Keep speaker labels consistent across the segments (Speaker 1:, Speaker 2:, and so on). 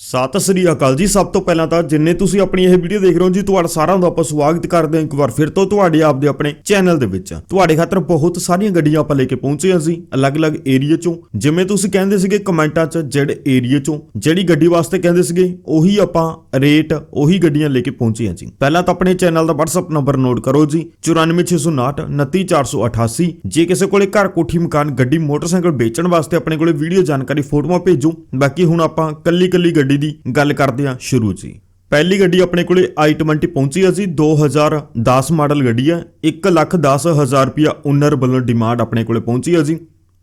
Speaker 1: ਸਤਿ ਸ੍ਰੀ ਅਕਾਲ ਜੀ। ਸਭ ਤੋਂ ਪਹਿਲਾਂ ਤਾਂ ਜਿੰਨੇ ਤੁਸੀਂ ਆਪਣੀ ਇਹ ਵੀਡੀਓ ਦੇਖ ਰਹੇ ਹੋ ਜੀ, ਤੁਹਾਡਾ ਸਾਰਿਆਂ ਦਾ ਆਪਾਂ ਸਵਾਗਤ ਕਰਦੇ ਹਾਂ ਇੱਕ ਵਾਰ ਫਿਰ ਤੋਂ ਤੁਹਾਡੇ ਆਪ ਦੇ ਆਪਣੇ ਚੈਨਲ ਦੇ ਵਿੱਚ। ਤੁਹਾਡੇ ਖਾਤਰ ਬਹੁਤ ਸਾਰੀਆਂ ਗੱਡੀਆਂ ਆਪਾਂ ਲੈ ਕੇ ਪਹੁੰਚੇ ਹਾਂ ਅਸੀਂ ਅਲੱਗ-ਅਲੱਗ ਏਰੀਆ ਚੋਂ। ਜਿਵੇਂ ਤੁਸੀਂ ਕਹਿੰਦੇ ਸੀਗੇ ਕਮੈਂਟਾਂ 'ਚ ਜਿਹੜੇ ਏਰੀਆ ਚੋਂ, ਜਿਹੜੀ ਗੱਡੀ ਵਾਸਤੇ ਕਹਿੰਦੇ ਸੀਗੇ, ਉਹੀ ਆਪਾਂ ਰੇਟ ਉਹੀ ਗੱਡੀਆਂ ਲੈ ਕੇ ਪਹੁੰਚੇ ਹਾਂ ਜੀ। ਪਹਿਲਾਂ ਤਾਂ ਆਪਣੇ ਚੈਨਲ ਦਾ WhatsApp ਨੰਬਰ ਨੋਟ ਕਰੋ ਜੀ 94659 29488 ਜੇ ਕਿਸੇ ਕੋਲੇ ਘਰ, ਕੋਠੀ, ਮਕਾਨ, ਗੱਡੀ, ਮੋਟਰਸਾਈਕਲ ਵੇਚਣ ਵਾਸਤੇ ਆਪਣੇ ਕੋਲੇ ਵੀਡੀਓ ਜਾਣਕਾਰੀ, ਫੋਟੋਆਂ ਭੇਜੋ। ਬਾਕੀ ਹੁਣ ਆਪਾਂ ਕੱਲੀ ਕੱਲੀ ਗੱਡੀ ਦੀ ਗੱਲ ਕਰਦੇ ਹਾਂ ਸ਼ੁਰੂ ਜੀ ਪਹਿਲੀ ਗੱਡੀ ਆਪਣੇ ਕੋਲੇ i20 ਪਹੁੰਚੀ ਹੈ ਜੀ। 2010 ਮਾਡਲ ਗੱਡੀ ਹੈ 110000 ਰੁਪਿਆ ਓਨਰ ਵੱਲੋਂ ਡਿਮਾਂਡ ਆਪਣੇ ਕੋਲੇ ਪਹੁੰਚੀ ਹੈ ਜੀ।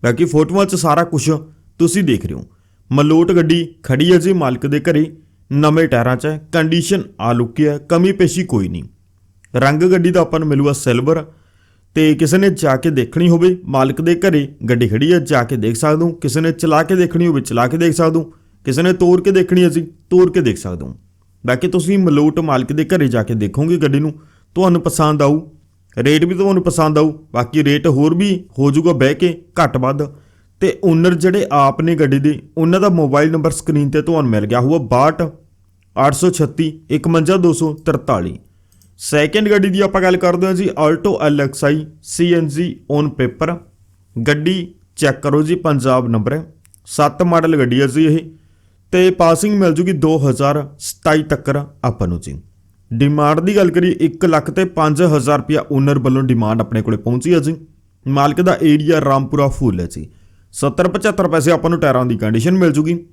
Speaker 1: ਬਾਕੀ ਫੋਟੋਆਂ 'ਚ ਸਾਰਾ ਕੁਝ ਤੁਸੀਂ ਦੇਖ ਰਹੇ ਹੋ। ਮਲੋਟ ਗੱਡੀ ਖੜੀ ਹੈ ਜੀ ਮਾਲਕ ਦੇ ਘਰੇ। ਨਵੇਂ ਟਾਇਰਾਂ 'ਚ ਹੈ। ਕੰਡੀਸ਼ਨ ਆ ਲੁੱਕੀ ਹੈ। ਕਮੀ ਪੇਸ਼ੀ ਕੋਈ ਨਹੀਂ। ਰੰਗ ਗੱਡੀ ਦਾ ਆਪਾਂ ਨੂੰ ਮਿਲੂਗਾ ਸਿਲਵਰ। ਤੇ ਕਿਸੇ ਨੇ ਜਾ ਕੇ ਦੇਖਣੀ ਹੋਵੇ, ਮਾਲਕ ਦੇ ਘਰੇ ਗੱਡੀ ਖੜੀ ਹੈ ਜਾ ਕੇ ਦੇਖ ਸਕਦੇ ਹੋ। ਕਿਸੇ ਨੇ ਚਲਾ ਕੇ ਦੇਖਣੀ ਹੋਵੇ, ਚਲਾ ਕੇ ਦੇਖ ਸਕਦੇ ਹੋ। ਕਿਸੇ ਨੇ ਤੋੜ ਕੇ ਦੇਖਣੀ ਹੈ ਜੀ ਤੋੜ ਕੇ ਦੇਖ ਸਕਦੇ ਹੋ। ਬਾਕੀ ਤੁਸੀਂ ਮਲੋਟ ਮਾਲਕ ਦੇ ਘਰੇ ਜਾ ਕੇ ਦੇਖੋਗੇ ਗੱਡੀ ਨੂੰ, ਤੁਹਾਨੂੰ ਪਸੰਦ ਆਊ। ਰੇਟ ਵੀ ਤੁਹਾਨੂੰ ਪਸੰਦ ਆਊ, ਬਾਕੀ ਰੇਟ ਹੋਰ ਵੀ ਹੋ ਜਾਊਗਾ ਬਹਿ ਕੇ, ਘੱਟ ਵੱਧ। ਤੇ ਓਨਰ ਜਿਹੜੇ ਆਪ ਨੇ ਗੱਡੀ ਦੇ, ਉਹਨਾਂ ਦਾ ਮੋਬਾਈਲ ਨੰਬਰ ਸਕਰੀਨ ਤੇ ਤੁਹਾਨੂੰ ਮਿਲ ਗਿਆ ਹੋਊਗਾ 62 836 51243 ਸੈਕੰਡ ਗੱਡੀ ਦੀ ਆਪਾਂ ਗੱਲ ਕਰਦੇ ਹਾਂ ਜੀ Alto LXI CNG on paper ਗੱਡੀ ਚੈੱਕ ਕਰੋ ਜੀ, ਪੰਜਾਬ ਨੰਬਰ ਹੈ। 7 ਮਾਡਲ ਗੱਡੀ ਹੈ ਜੀ ਇਹ। ਤੇ ਪਾਸਿੰਗ ਮਿਲ ਜੂਗੀ 2027 ਤੱਕ ਆਪਾਂ ਨੂੰ ਜੀ। ਡਿਮਾਂਡ ਦੀ ਗੱਲ ਕਰੀ 1 ਲੱਖ ਤੇ 5000 ਰੁਪਿਆ ਓਨਰ ਵੱਲੋਂ ਡਿਮਾਂਡ ਆਪਣੇ ਕੋਲੇ ਪਹੁੰਚੀ ਹੈ ਜੀ। ਮਾਲਕ ਦਾ ਏਰੀਆ ਰਾਮਪੁਰਾ ਫੂਲ ਹੈ ਜੀ। 70 75 ਪੈਸੇ ਆਪਾਂ ਨੂੰ ਟਾਇਰਾਂ ਦੀ ਕੰਡੀਸ਼ਨ ਮਿਲ ਜੂਗੀ।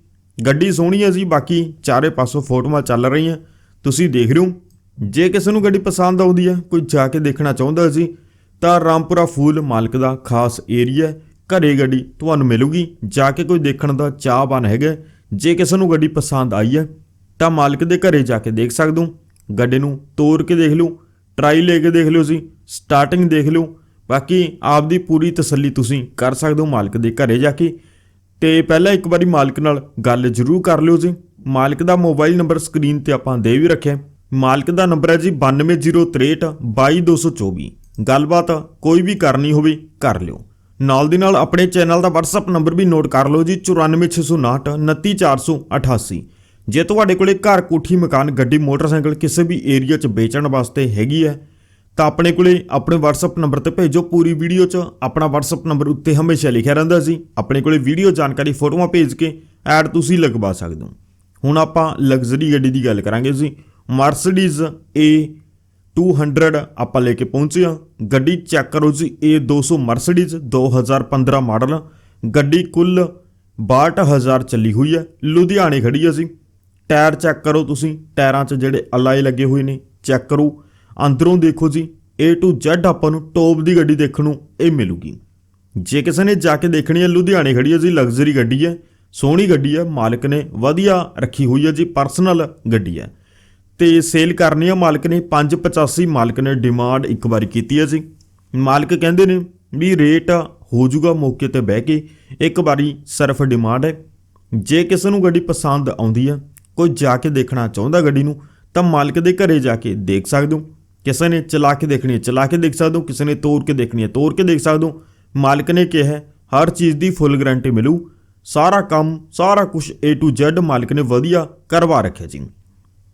Speaker 1: ਗੱਡੀ ਸੋਹਣੀ ਹੈ ਜੀ, ਬਾਕੀ ਚਾਰੇ ਪਾਸੋਂ ਫੋਟੋਆਂ ਚੱਲ ਰਹੀਆਂ। ਤੁਸੀਂ ਦੇਖ ਰਹੇ ਹੋ, ਜੇ ਕਿਸੇ ਨੂੰ ਗੱਡੀ ਪਸੰਦ ਆਉਂਦੀ ਹੈ, ਕੋਈ ਜਾ ਕੇ ਦੇਖਣਾ ਚਾਹੁੰਦਾ ਜੀ, ਤਾਂ ਰਾਮਪੁਰਾ ਫੂਲ ਮਾਲਕ ਦਾ ਖਾਸ ਏਰੀਆ ਹੈ। ਘਰੇ ਗੱਡੀ ਤੁਹਾਨੂੰ ਮਿਲੂਗੀ, ਜਾ ਕੇ ਕੋਈ ਦੇਖਣ ਦਾ ਚਾਹਵਾਨ ਹੈਗਾ ਜੇ ਕਿਸੇ ਨੂੰ ਗੱਡੀ ਪਸੰਦ ਆਈ ਹੈ, ਤਾਂ ਮਾਲਕ ਦੇ ਘਰੇ ਜਾ ਕੇ ਦੇਖ ਸਕਦੇ। ਹੋ ਗੱਡੀ ਨੂੰ ਤੋੜ ਕੇ ਦੇਖ ਲਓ ਟਰਾਈ ਲੈ ਕੇ ਦੇਖ ਲਿਓ ਜੀ ਸਟਾਰਟਿੰਗ ਦੇਖ ਲਿਓ ਬਾਕੀ ਆਪਦੀ ਪੂਰੀ ਤਸੱਲੀ ਤੁਸੀਂ ਕਰ ਸਕਦੇ ਹੋ ਮਾਲਕ ਦੇ ਘਰੇ ਜਾ ਕੇ। ਤੇ ਪਹਿਲਾਂ ਇੱਕ ਵਾਰੀ ਮਾਲਕ ਨਾਲ ਗੱਲ ਜ਼ਰੂਰ ਕਰ ਲਿਓ ਜੀ। ਮਾਲਕ ਦਾ ਮੋਬਾਈਲ ਨੰਬਰ ਸਕਰੀਨ ਤੇ ਆਪਾਂ ਦੇ ਵੀ ਰੱਖਿਆ। ਮਾਲਕ ਦਾ ਨੰਬਰ ਹੈ ਜੀ 9263 22224 ਗੱਲਬਾਤ ਕੋਈ ਵੀ ਕਰਨੀ ਹੋਵੇ, ਕਰ ਲਿਓ। ਨਾਲ ਦੀ ਨਾਲ ਆਪਣੇ ਚੈਨਲ ਦਾ WhatsApp ਨੰਬਰ ਵੀ ਨੋਟ ਕਰ ਲਓ ਜੀ 94659 29488 ਜੇ ਤੁਹਾਡੇ ਕੋਲੇ ਘਰ, ਕੋਠੀ, ਮਕਾਨ, ਗੱਡੀ, ਮੋਟਰਸਾਈਕਲ ਕਿਸੇ ਵੀ ਏਰੀਆ 'ਚ ਵੇਚਣ ਵਾਸਤੇ ਹੈਗੀ ਹੈ, ਤਾਂ ਆਪਣੇ ਕੋਲੇ ਆਪਣੇ WhatsApp ਨੰਬਰ ਤੇ ਭੇਜੋ ਪੂਰੀ ਵੀਡੀਓ 'ਚ। ਆਪਣਾ WhatsApp ਨੰਬਰ ਉੱਤੇ ਹਮੇਸ਼ਾ ਲਿਖਿਆ ਰਹਿੰਦਾ ਸੀ। ਆਪਣੇ ਕੋਲੇ ਵੀਡੀਓ ਜਾਣਕਾਰੀ ਫੋਟੋਆਂ ਭੇਜ ਕੇ ਐਡ ਤੁਸੀਂ ਲਗਵਾ ਸਕਦੇ ਹੋ। ਹੁਣ ਆਪਾਂ ਲਗਜ਼ਰੀ ਗੱਡੀ ਦੀ ਗੱਲ ਕਰਾਂਗੇ ਜੀ। ਮਰਸੀਡੀਜ਼ A 200 ਆਪਾਂ ਲੈ ਕੇ ਪਹੁੰਚੇ ਹਾਂ। ਗੱਡੀ ਚੈੱਕ ਕਰੋ ਜੀ A200 ਮਰਸੀਡੀਜ਼ 2015 ਮਾਡਲ ਗੱਡੀ ਕੁੱਲ 62000 ਚੱਲੀ ਹੋਈ ਹੈ। ਲੁਧਿਆਣੇ ਖੜੀ ਹੈ ਜੀ। ਟਾਇਰ ਚੈੱਕ ਕਰੋ ਤੁਸੀਂ। ਟਾਇਰਾਂ 'ਚ ਜਿਹੜੇ ਅਲਾਈ ਲੱਗੇ ਹੋਏ ਨੇ ਚੈੱਕ ਕਰੋ। ਅੰਦਰੋਂ ਦੇਖੋ ਜੀ, A to Z ਆਪਾਂ ਨੂੰ ਟੌਪ ਦੀ ਗੱਡੀ ਦੇਖਣ ਨੂੰ ਇਹ ਮਿਲੂਗੀ। ਜੇ ਕਿਸੇ ਨੇ ਜਾ ਕੇ ਦੇਖਣੀ ਹੈ, ਲੁਧਿਆਣੇ ਖੜੀ ਹੈ ਜੀ ਲਗਜ਼ਰੀ ਗੱਡੀ ਹੈ, ਸੋਹਣੀ ਗੱਡੀ ਹੈ, ਮਾਲਕ ਨੇ ਵਧੀਆ ਰੱਖੀ ਹੋਈ ਹੈ ਜੀ ਪਰਸਨਲ ਗੱਡੀ ਹੈ। ਤੇ ਸੇਲ ਕਰਨੀ ਆ ਮਾਲਕ ਨੇ 585 ਮਾਲਕ ਨੇ ਡਿਮਾਂਡ ਇੱਕ ਵਾਰੀ ਕੀਤੀ ਹੈ ਜੀ। ਮਾਲਕ ਕਹਿੰਦੇ ਨੇ ਵੀ ਰੇਟ ਹੋ ਜਾਊਗਾ ਮੌਕੇ ਤੇ ਬਹਿ ਕੇ, ਇੱਕ ਵਾਰੀ ਸਿਰਫ ਡਿਮਾਂਡ ਹੈ। ਜੇ ਕਿਸੇ ਨੂੰ ਗੱਡੀ ਪਸੰਦ ਆਉਂਦੀ ਆ, ਕੋਈ ਜਾ ਕੇ ਦੇਖਣਾ ਚਾਹੁੰਦਾ ਗੱਡੀ ਨੂੰ, ਤਾਂ ਮਾਲਕ ਦੇ ਘਰੇ ਜਾ ਕੇ ਦੇਖ ਸਕਦੇ ਹੋ। ਕਿਸੇ ਨੇ ਚਲਾ ਕੇ ਦੇਖਣੀ ਹੈ, ਚਲਾ ਕੇ ਦੇਖ ਸਕਦੇ ਹੋ। ਕਿਸੇ ਨੇ ਤੋੜ ਕੇ ਦੇਖਣੀ ਹੈ ਤੋੜ ਕੇ ਦੇਖ ਸਕਦੇ ਹੋ। ਮਾਲਕ ਨੇ ਕਿਹਾ ਹਰ ਚੀਜ਼ ਦੀ ਫੁੱਲ ਗਾਰੰਟੀ ਮਿਲੂ। ਸਾਰਾ ਕੰਮ, ਸਾਰਾ ਕੁਝ A to Z ਮਾਲਕ ਨੇ ਵਧੀਆ ਕਰਵਾ ਰੱਖਿਆ ਜੀ।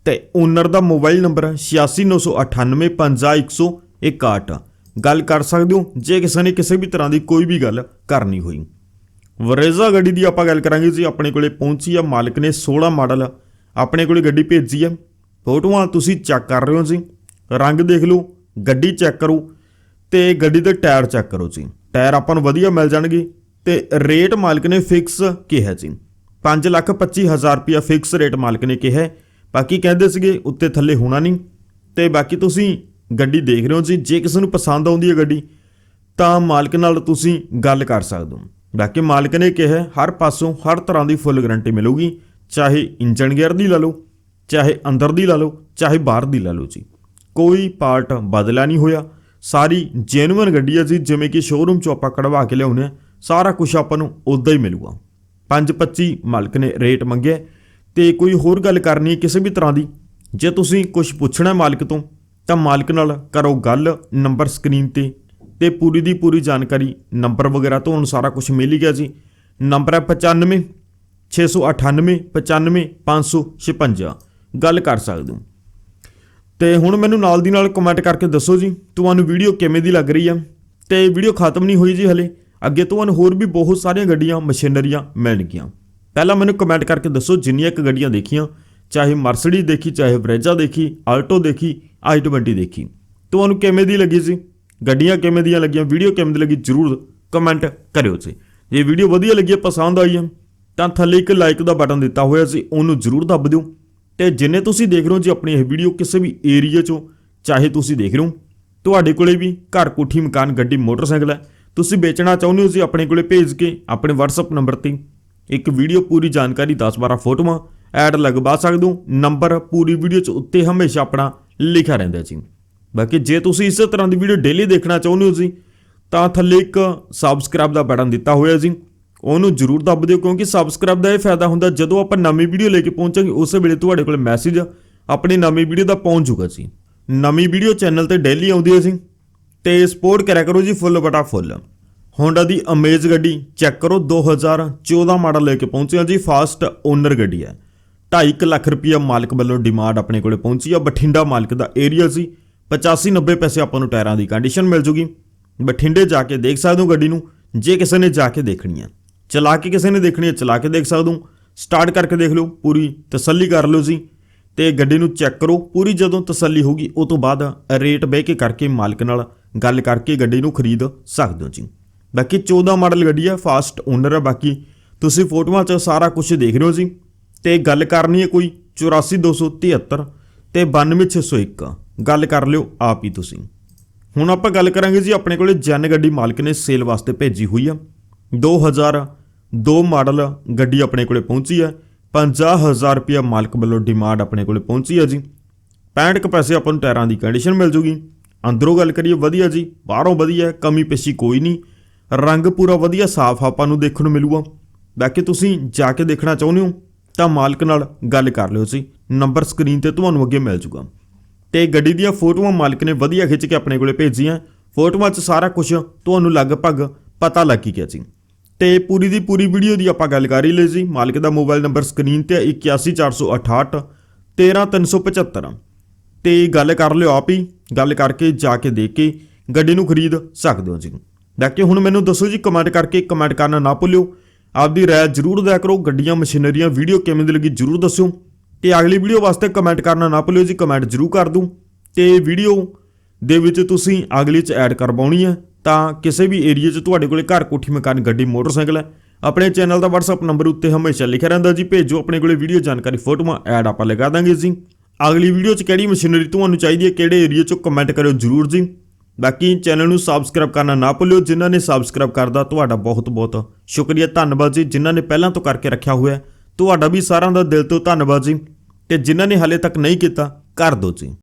Speaker 1: ਤੇ ਓਨਰ ਦਾ ਮੋਬਾਈਲ ਨੰਬਰ ਹੈ 8698955161 ਗੱਲ ਕਰ ਸਕਦੇ ਹੋ, ਜੇ ਕਿਸੇ ਨੇ ਕਿਸੇ ਵੀ ਤਰ੍ਹਾਂ ਦੀ ਕੋਈ ਵੀ ਗੱਲ ਕਰਨੀ ਹੋਈ। ਵਰੇਜ਼ਾ ਗੱਡੀ ਦੀ ਆਪਾਂ ਗੱਲ ਕਰਾਂਗੇ ਜੀ, ਆਪਣੇ ਕੋਲੇ ਪਹੁੰਚੀ ਆ ਮਾਲਕ ਨੇ 16 ਮਾਡਲ ਆਪਣੇ ਕੋਲੇ ਗੱਡੀ ਭੇਜੀ ਆ। ਫੋਟੋਆਂ ਤੁਸੀਂ ਚੈੱਕ ਕਰ ਰਹੇ ਹੋ ਜੀ, ਰੰਗ ਦੇਖ ਲਓ, ਗੱਡੀ ਚੈੱਕ ਕਰੋ ਤੇ ਗੱਡੀ ਦੇ ਟਾਇਰ ਚੈੱਕ ਕਰੋ ਜੀ। ਟਾਇਰ ਆਪਾਂ ਨੂੰ ਵਧੀਆ ਮਿਲ ਜਾਣਗੇ ਤੇ ਰੇਟ ਮਾਲਕ ਨੇ ਫਿਕਸ ਕਿਹਾ ਜੀ 5 ਲੱਖ 25 ਹਜ਼ਾਰ ਰੁਪਿਆ ਫਿਕਸ ਰੇਟ ਮਾਲਕ ਨੇ ਕਿਹਾ। ਬਾਕੀ ਕਹਿੰਦੇ ਸੀਗੇ ਉੱਤੇ ਥੱਲੇ ਹੋਣਾ ਨਹੀਂ। ਤੇ ਬਾਕੀ ਤੁਸੀਂ ਗੱਡੀ ਦੇਖ ਰਹੇ ਹੋ ਜੀ, ਜੇ ਕਿਸੇ ਨੂੰ ਪਸੰਦ ਆਉਂਦੀ ਹੈ ਗੱਡੀ, ਤਾਂ ਮਾਲਕ ਨਾਲ ਤੁਸੀਂ ਗੱਲ ਕਰ ਸਕਦੇ ਹੋ। ਬਾਕੀ ਮਾਲਕ ਨੇ ਕਿਹਾ ਹਰ ਪਾਸੋਂ ਹਰ ਤਰ੍ਹਾਂ ਦੀ ਫੁੱਲ ਗਾਰੰਟੀ ਮਿਲੂਗੀ, ਚਾਹੇ ਇੰਜਨ ਗੇਅਰ ਦੀ ਲਾ ਲਓ, ਚਾਹੇ ਅੰਦਰ ਦੀ ਲਾ ਲਓ, ਚਾਹੇ ਬਾਹਰ ਦੀ ਲਾ ਲਓ ਜੀ। ਕੋਈ ਪਾਰਟ ਬਦਲਿਆ ਨਹੀਂ ਹੋਇਆ। ਸਾਰੀ ਜੈਨੂਇਨ ਗੱਡੀ ਹੈ ਜੀ, ਜਿਵੇਂ ਕਿ ਸ਼ੋਰੂਮ ਚੋਂ ਆਪਾਂ ਕਢਵਾ ਕੇ ਲਿਆਉਂਦੇ ਹਾਂ, ਸਾਰਾ ਕੁਝ ਆਪਾਂ ਨੂੰ ਉਦਾਂ ਹੀ ਮਿਲੂਗਾ। 525 ਮਾਲਕ ਨੇ ਰੇਟ ਮੰਗਿਆ ਤੇ ਕੋਈ ਹੋਰ ਗੱਲ ਕਰਨੀ ਹੈ ਕਿਸੇ ਵੀ ਤਰ੍ਹਾਂ ਦੀ, ਜੇ ਤੁਸੀਂ ਕੁਝ ਪੁੱਛਣਾ ਮਾਲਕ ਤੋਂ, ਤਾਂ ਮਾਲਕ ਨਾਲ ਕਰੋ ਗੱਲ, ਨੰਬਰ ਸਕਰੀਨ ਤੇ ਤੇ ਪੂਰੀ ਦੀ ਪੂਰੀ ਜਾਣਕਾਰੀ, ਨੰਬਰ ਵਗੈਰਾ ਤੁਹਾਨੂੰ ਸਾਰਾ ਕੁਝ ਮਿਲ ਹੀ ਗਿਆ ਜੀ। ਨੰਬਰ ਹੈ 95 698 95 556 ਗੱਲ ਕਰ ਸਕਦੇ ਹੋ। ਤੇ ਹੁਣ ਮੈਨੂੰ ਨਾਲ ਦੀ ਨਾਲ ਕਮੈਂਟ ਕਰਕੇ ਦੱਸੋ ਜੀ, ਤੁਹਾਨੂੰ ਵੀਡੀਓ ਕਿਵੇਂ ਦੀ ਲੱਗ ਰਹੀ ਆ? ਤੇ ਵੀਡੀਓ ਖਤਮ ਨਹੀਂ ਹੋਈ ਜੀ ਹਲੇ, ਅੱਗੇ ਤੁਹਾਨੂੰ ਹੋਰ ਵੀ ਬਹੁਤ ਸਾਰੀਆਂ ਗੱਡੀਆਂ, ਮਸ਼ੀਨਰੀਆਂ ਮਿਲਣਗੀਆਂ। ਪਹਿਲਾਂ ਮੈਨੂੰ ਕਮੈਂਟ ਕਰਕੇ ਦੱਸੋ ਜਿੰਨੀਆਂ ਕੁ ਗੱਡੀਆਂ ਦੇਖੀਆਂ, ਚਾਹੇ ਮਰਸੀਡੀਜ਼ ਦੇਖੀ, ਚਾਹੇ ਬਰੇਜਾ ਦੇਖੀ ਆਲਟੋ ਦੇਖੀ i20 ਦੇਖੀ। ਤੁਹਾਨੂੰ ਕਿਵੇਂ ਦੀ ਲੱਗੀ ਸੀ? ਗੱਡੀਆਂ ਕਿਵੇਂ ਦੀਆਂ ਲੱਗੀਆਂ? ਵੀਡੀਓ ਕਿਵੇਂ ਦੀ ਲੱਗੀ? ਜਰੂਰ ਕਮੈਂਟ ਕਰਿਓ ਜੀ। ਜੇ ਵੀਡੀਓ ਵਧੀਆ ਲੱਗੀ ਪਸੰਦ ਆਈ ਹੈ, ਤਾਂ ਥੱਲੇ ਇੱਕ ਲਾਈਕ ਦਾ ਬਟਨ ਦਿੱਤਾ ਹੋਇਆ ਸੀ, ਉਹਨੂੰ ਜਰੂਰ ਦੱਬ ਦਿਓ। ਤੇ ਜਿੰਨੇ ਤੁਸੀਂ ਦੇਖ ਰਹੇ ਹੋ ਜੀ ਆਪਣੀ ਇਹ ਵੀਡੀਓ ਕਿਸੇ ਵੀ ਏਰੀਆ ਚੋਂ, ਚਾਹੇ ਤੁਸੀਂ ਦੇਖ ਰਹੇ ਹੋ, ਤੁਹਾਡੇ ਕੋਲੇ ਵੀ ਘਰ ਕੋਠੀ ਮਕਾਨ, ਗੱਡੀ, ਮੋਟਰਸਾਈਕਲ ਹੈ। ਤੁਸੀਂ ਵੇਚਣਾ ਚਾਹੁੰਦੇ ਹੋ ਜੀ ਆਪਣੇ ਕੋਲੇ ਭੇਜ ਕੇ, ਆਪਣੇ WhatsApp ਨੰਬਰ ਤੇ। ਇੱਕ ਵੀਡੀਓ ਪੂਰੀ ਜਾਣਕਾਰੀ 10-12 ਫੋਟੋਆਂ, ਐਡ ਲਗਵਾ ਸਕਦੇ ਹੋ ਨੰਬਰ ਪੂਰੀ ਵੀਡੀਓ 'ਚ ਉੱਤੇ ਹਮੇਸ਼ਾ ਆਪਣਾ ਲਿਖਿਆ ਰਹਿੰਦਾ ਜੀ ਬਾਕੀ ਜੇ ਤੁਸੀਂ ਇਸੇ ਤਰ੍ਹਾਂ ਦੀ ਵੀਡੀਓ ਡੇਲੀ ਦੇਖਣਾ ਚਾਹੁੰਦੇ ਹੋ ਜੀ, ਤਾਂ ਥੱਲੇ ਇੱਕ ਸਬਸਕ੍ਰਾਈਬ ਦਾ ਬਟਨ ਦਿੱਤਾ ਹੋਇਆ ਜੀ। ਉਹਨੂੰ ਜਰੂਰ ਦੱਬ ਦਿਓ, ਕਿਉਂਕਿ ਸਬਸਕ੍ਰਾਈਬ ਦਾ ਇਹ ਫਾਇਦਾ ਹੁੰਦਾ, ਜਦੋਂ ਆਪਾਂ ਨਵੀਂ ਵੀਡੀਓ ਲੈ ਕੇ ਪਹੁੰਚਾਂਗੇ, ਉਸੇ ਵੇਲੇ ਤੁਹਾਡੇ ਕੋਲ ਮੈਸੇਜ ਆਪਣੀ ਨਵੀਂ ਵੀਡੀਓ ਦਾ ਪਹੁੰਚ ਜਾਊਗਾ ਜੀ। ਨਵੀਂ ਵੀਡੀਓ ਚੈਨਲ ਤੇ ਡੇਲੀ ਆਉਂਦੀ ਹੈ ਜੀ। ਤੇ ਸਪੋਰਟ ਕਰਿਆ ਕਰੋ ਜੀ ਫੁੱਲ ਬਟਾ ਫੁੱਲ ਹੋਂਡਾ ਦੀ ਅਮੇਜ਼ ਗੱਡੀ ਚੈੱਕ ਕਰੋ 2014 ਮਾਡਲ ਲੈ ਕੇ ਪਹੁੰਚਿਆ ਜੀ ਫਾਸਟ ਓਨਰ ਗੱਡੀ ਹੈ। 2.5 ਲੱਖ ਰੁਪਈਆ ਮਾਲਕ ਵੱਲੋਂ ਡਿਮਾਂਡ ਆਪਣੇ ਕੋਲੇ ਪਹੁੰਚੀ ਆ, ਬਠਿੰਡਾ ਮਾਲਕ ਦਾ ਏਰੀਆ ਸੀ। 85 90 ਪੈਸੇ ਆਪਾਂ ਨੂੰ ਟਾਇਰਾਂ ਦੀ ਕੰਡੀਸ਼ਨ ਮਿਲ ਜੂਗੀ। ਬਠਿੰਡੇ ਜਾ ਕੇ ਦੇਖ ਸਕਦੇ ਹੋ ਗੱਡੀ ਨੂੰ, ਜੇ ਕਿਸੇ ਨੇ ਜਾ ਕੇ ਦੇਖਣੀ ਹੈ। ਚਲਾ ਕੇ ਕਿਸੇ ਨੇ ਦੇਖਣੀ ਹੈ, ਚਲਾ ਕੇ ਦੇਖ ਸਕਦੇ ਹੋ। ਸਟਾਰਟ ਕਰਕੇ ਦੇਖ ਲਓ, ਪੂਰੀ ਤਸੱਲੀ ਕਰ ਲਓ ਜੀ। ਤੇ ਗੱਡੀ ਨੂੰ ਚੈੱਕ ਕਰੋ, ਪੂਰੀ ਜਦੋਂ ਤਸੱਲੀ ਹੋਗੀ ਉਹ ਤੋਂ ਬਾਅਦ ਰੇਟ ਬਹਿ ਕੇ ਕਰਕੇ ਮਾਲਕ ਨਾਲ ਗੱਲ ਕਰਕੇ ਗੱਡੀ ਨੂੰ ਖਰੀਦ ਸਕਦੇ ਹੋ ਜੀ। ਬਾਕੀ 14 ਮਾਡਲ ਗੱਡੀ ਆ ਫਾਸਟ ਓਨਰ ਹੈ ਬਾਕੀ। ਤੁਸੀਂ ਫੋਟੋਆਂ 'ਚ ਸਾਰਾ ਕੁਝ ਦੇਖ ਰਹੇ ਹੋ ਜੀ। ਤੇ ਗੱਲ ਕਰਨੀ ਹੈ ਕੋਈ 84273 ਤੇ 92601 ਗੱਲ ਕਰ ਲਿਓ ਆਪ ਹੀ ਤੁਸੀਂ। ਹੁਣ ਆਪਾਂ ਗੱਲ ਕਰਾਂਗੇ ਜੀ, ਆਪਣੇ ਕੋਲੇ ਜਨ ਗੱਡੀ ਮਾਲਕ ਨੇ ਸੇਲ ਵਾਸਤੇ ਭੇਜੀ ਹੋਈ ਆ। 2002 ਮਾਡਲ ਗੱਡੀ ਆਪਣੇ ਕੋਲੇ ਪਹੁੰਚੀ ਹੈ 50000 ਰੁਪਇਆ ਮਾਲਕ ਵੱਲੋਂ ਡਿਮਾਂਡ ਆਪਣੇ ਕੋਲੇ ਪਹੁੰਚੀ ਹੈ ਜੀ। 65 ਕੁ ਪੈਸੇ ਆਪਾਂ ਨੂੰ ਟਾਇਰਾਂ ਦੀ ਕੰਡੀਸ਼ਨ ਮਿਲ ਜੂਗੀ। ਅੰਦਰੋਂ ਗੱਲ ਕਰੀਏ, ਵਧੀਆ ਜੀ, ਬਾਹਰੋਂ ਵਧੀਆ, ਕਮੀ ਪੇਸ਼ੀ ਕੋਈ ਨਹੀਂ। ਰੰਗ ਪੂਰਾ ਵਧੀਆ ਸਾਫ਼ ਆਪਾਂ ਨੂੰ ਦੇਖਣ ਨੂੰ ਮਿਲੂਗਾ। ਬਾਕੀ ਤੁਸੀਂ ਜਾ ਕੇ ਦੇਖਣਾ ਚਾਹੁੰਦੇ ਹੋ ਤਾਂ ਮਾਲਕ ਨਾਲ ਗੱਲ ਕਰ ਲਿਓ ਜੀ। ਨੰਬਰ ਸਕਰੀਨ ਤੇ ਤੁਹਾਨੂੰ ਅੱਗੇ ਮਿਲ ਜੂਗਾ। ਤੇ ਗੱਡੀ ਦੀਆਂ ਫੋਟੋਆਂ ਮਾਲਕ ਨੇ ਵਧੀਆ ਖਿੱਚ ਕੇ ਆਪਣੇ ਕੋਲੇ ਭੇਜੀਆਂ। ਫੋਟੋਆਂ 'ਚ ਸਾਰਾ ਕੁਝ ਤੁਹਾਨੂੰ ਲਗਭਗ ਪਤਾ ਲੱਗ ਗਿਆ ਜੀ। ਤੇ ਪੂਰੀ ਦੀ ਪੂਰੀ ਵੀਡੀਓ ਦੀ ਆਪਾਂ ਗੱਲ ਕਰ ਹੀ ਲਈ ਜੀ। ਮਾਲਕ ਦਾ ਮੋਬਾਈਲ ਨੰਬਰ ਸਕਰੀਨ ਤੇ ਹੈ 81468 13375 ਤੇ ਗੱਲ ਕਰ ਲਿਓ ਆਪ ਹੀ। ਗੱਲ ਕਰਕੇ ਜਾ ਕੇ ਦੇਖ ਕੇ ਗੱਡੀ ਨੂੰ ਖਰੀਦ ਸਕਦੇ ਹੋ ਜੀ। ਬਾਕੀ ਹੁਣ ਮੈਨੂੰ ਦੱਸੋ ਜੀ, ਕਮੈਂਟ ਕਰਕੇ ਕਮੈਂਟ ਕਰਨਾ ਨਾ ਭੁੱਲਿਓ। ਆਪਦੀ ਰਾਏ ਜਰੂਰ ਦਿਆ ਕਰੋ, ਗੱਡੀਆਂ, ਮਸ਼ੀਨਰੀਆਂ, ਵੀਡੀਓ ਕਿਵੇਂ ਦੀ ਲੱਗੀ ਜਰੂਰ ਦੱਸਿਓ। ਤੇ ਅਗਲੀ ਵੀਡੀਓ ਵਾਸਤੇ ਕਮੈਂਟ ਕਰਨਾ ਨਾ ਭੁੱਲਿਓ ਜੀ, ਕਮੈਂਟ ਜਰੂਰ ਕਰ ਦੂੰ। ਤੇ ਵੀਡੀਓ ਦੇ ਵਿੱਚ ਤੁਸੀਂ ਅਗਲੀ ਚ ਐਡ ਕਰਵਾਉਣੀ ਹੈ, ਤਾਂ ਕਿਸੇ ਵੀ ਏਰੀਆ 'ਚ ਤੁਹਾਡੇ ਕੋਲੇ ਘਰ ਕੋਠੀ ਮਕਾਨ, ਗੱਡੀ, ਮੋਟਰਸਾਈਕਲ ਹੈ, ਆਪਣੇ ਚੈਨਲ ਦਾ WhatsApp ਨੰਬਰ ਉੱਤੇ ਹਮੇਸ਼ਾ ਲਿਖਿਆ ਰਹਿੰਦਾ ਜੀ, ਭੇਜੋ ਆਪਣੇ ਕੋਲੇ ਵੀਡੀਓ ਜਾਣਕਾਰੀ, ਫੋਟੋਆਂ, ਐਡ ਆਪਾਂ ਲਗਾ ਦਾਂਗੇ ਜੀ। ਅਗਲੀ ਵੀਡੀਓ 'ਚ ਕਿਹੜੀ ਮਸ਼ੀਨਰੀ ਤੁਹਾਨੂੰ ਚਾਹੀਦੀ ਹੈ, ਕਿਹੜੇ ਏਰੀਆ 'ਚੋਂ ਕਮੈਂਟ ਕਰਿਓ ਜਰੂਰ ਜੀ। ਬਾਕੀ ਚੈਨਲ ਨੂੰ ਸਬਸਕ੍ਰਾਈਬ ਕਰਨਾ ਨਾ ਭੁੱਲਿਓ, ਜਿਨ੍ਹਾਂ ਨੇ ਸਬਸਕ੍ਰਾਈਬ ਕਰਦਾ ਤੁਹਾਡਾ ਬਹੁਤ ਬਹੁਤ ਸ਼ੁਕਰੀਆ। ਧੰਨਵਾਦ ਜੀ, ਜਿਨ੍ਹਾਂ ਨੇ ਪਹਿਲਾਂ ਤੋਂ ਕਰਕੇ ਰੱਖਿਆ ਹੋਇਆ ਤੁਹਾਡਾ ਵੀ ਸਾਰਿਆਂ ਦਾ ਦਿਲ ਤੋਂ ਧੰਨਵਾਦ ਜੀ। ਤੇ ਜਿਨ੍ਹਾਂ ਨੇ ਹਾਲੇ ਤੱਕ ਨਹੀਂ ਕੀਤਾ, ਕਰ ਦਿਓ ਜੀ।